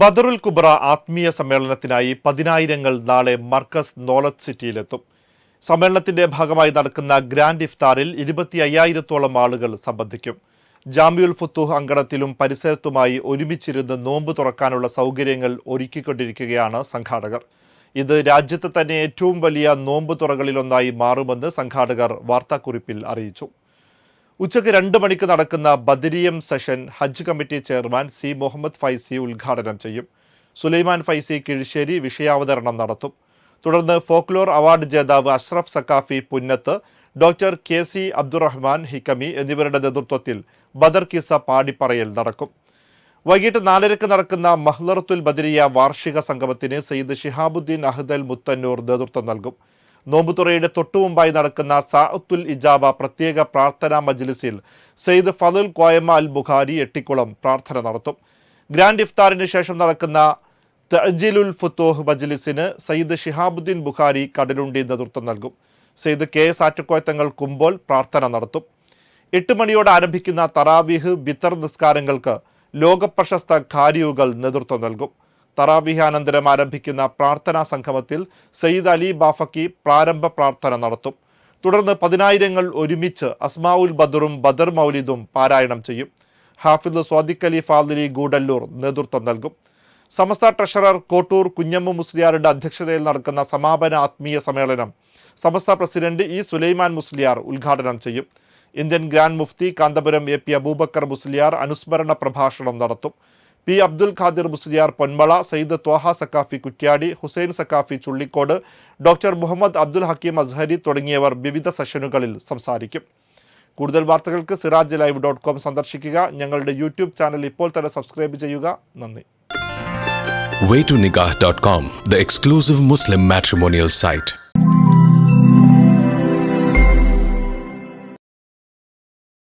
ബദറുൽ കുബ്ര ആത്മീയ സമ്മേളനത്തിനായി പതിനായിരങ്ങൾ നാളെ മർക്കസ് നോളത്ത് സിറ്റിയിലെത്തും. സമ്മേളനത്തിന്റെ ഭാഗമായി നടക്കുന്ന ഗ്രാൻഡ് ഇഫ്താറിൽ ഇരുപത്തി അയ്യായിരത്തോളം ആളുകൾ സംബന്ധിക്കും. ജാമ്യുൽ ഫുത്തൂഹ് അങ്കണത്തിലും പരിസരത്തുമായി ഒരുമിച്ചിരുന്ന് നോമ്പ് തുറക്കാനുള്ള സൗകര്യങ്ങൾ ഒരുക്കിക്കൊണ്ടിരിക്കുകയാണ് സംഘാടകർ. ഇത് രാജ്യത്തെ തന്നെ ഏറ്റവും വലിയ നോമ്പ് തുറകളിലൊന്നായി മാറുമെന്ന് സംഘാടകർ വാർത്താക്കുറിപ്പിൽ അറിയിച്ചു. ഉച്ചയ്ക്ക് രണ്ട് മണിക്ക് നടക്കുന്ന ബദരിയം session Hajj committee chairman C Muhammad Faizi ഉദ്ഘാടനം ചെയ്യും. സുലൈമാൻ ഫൈസി കിഴിശ്ശേരി വിഷയാവതരണം നടത്തും. തുടർന്ന് ഫോക്ലോർ അവാർഡ് ജേതാവ് Ashraf Saqafi Punnath doctor K C Abdurahman Hikami എന്നിവരുടെ നേതൃത്വത്തിൽ ബദർ കിസ പാടിപ്പറയൽ നടക്കും. വൈകിട്ട് നാലരക്ക് നടക്കുന്ന മഹ്ലറത്തുൽ ബദരിയ വാർഷിക സംഗമത്തിന് സയ്യിദ് ഷിഹാബുദ്ദീൻ അഹ്ദൽ മുത്തന്നൂർ നേതൃത്വം നൽകും. നോമ്പുതുറയുടെ തൊട്ടുമുമ്പായി നടക്കുന്ന സാഅത്തുൽ ഇജാബ പ്രത്യേക പ്രാർത്ഥനാ മജ്ലിസിൽ സെയ്ദ് ഫതുൽ കോയമ്മ അൽ ബുഖാരി എട്ടിക്കുളം പ്രാർത്ഥന നടത്തും. ഗ്രാൻഡ് ഇഫ്താറിന് ശേഷം നടക്കുന്ന തജിലുൽ ഫുത്തോഹ് മജ്ലിസിന് സയ്യിദ് ഷിഹാബുദ്ദീൻ ബുഖാരി കടലുണ്ടി നേതൃത്വം നൽകും. സയ്യിദ് കെ എസ് ആറ്റക്കോയത്തങ്ങൾ കുമ്പോൾ പ്രാർത്ഥന നടത്തും. എട്ട് മണിയോടെ ആരംഭിക്കുന്ന തറാവീഹ് ബിത്തർ നിസ്കാരങ്ങൾക്ക് ലോകപ്രശസ്ത ഖാരിയുകൾ നേതൃത്വം നൽകും. തറാവീഹ് അനന്തരം ആരംഭിക്കുന്ന പ്രാർത്ഥനാ സംഗമത്തിൽ സയ്യിദ് അലി ബാഫക്കി പ്രാരംഭ പ്രാർത്ഥന നടത്തും. തുടർന്ന് പതിനായിരങ്ങൾ ഒരുമിച്ച് അസ്മാഉൽ ബദറും ബദർ മൗലിദും പാരായണം ചെയ്യും. ഹാഫിദ് സ്വാദിഖ് അലി ഫാദിലി ഗൂഡല്ലൂർ നേതൃത്വം നൽകും. സമസ്ത ട്രഷറർ കോട്ടൂർ കുഞ്ഞമ്മു മുസ്ലിയാരുടെ അധ്യക്ഷതയിൽ നടക്കുന്ന സമാപന ആത്മീയ സമ്മേളനം സമസ്ത പ്രസിഡന്റ് ഇ സുലൈമാൻ മുസ്ലിയാർ ഉദ്ഘാടനം ചെയ്യും. Indian grand mufti Kanthapuram A P Abubakar Musliyar അനുസ്മരണ പ്രഭാഷണം നടത്തും. പി അബ്ദുൽ ഖാദിർ മുസ്ലിയാർ പൊന്മള സയ്യിദ് ത്വാഹ സക്കാഫി കുറ്റ്യാടി ഹുസൈൻ സക്കാഫി ചുള്ളിക്കോട് ഡോക്ടർ മുഹമ്മദ് അബ്ദുൽ ഹക്കീം അസ്ഹരി തുടങ്ങിയവർ വിവിധ സെഷനുകളിൽ സംസാരിക്കും. കൂടുതൽ വാർത്തകൾക്ക് സിറാജ് ലൈവ് ഡോട്ട് കോം സന്ദർശിക്കുക. ഞങ്ങളുടെ യൂട്യൂബ് ചാനൽ ഇപ്പോൾ തന്നെ സബ്സ്ക്രൈബ് ചെയ്യുക. നന്ദി. Waytonikah.com, the exclusive Muslim matrimonial site.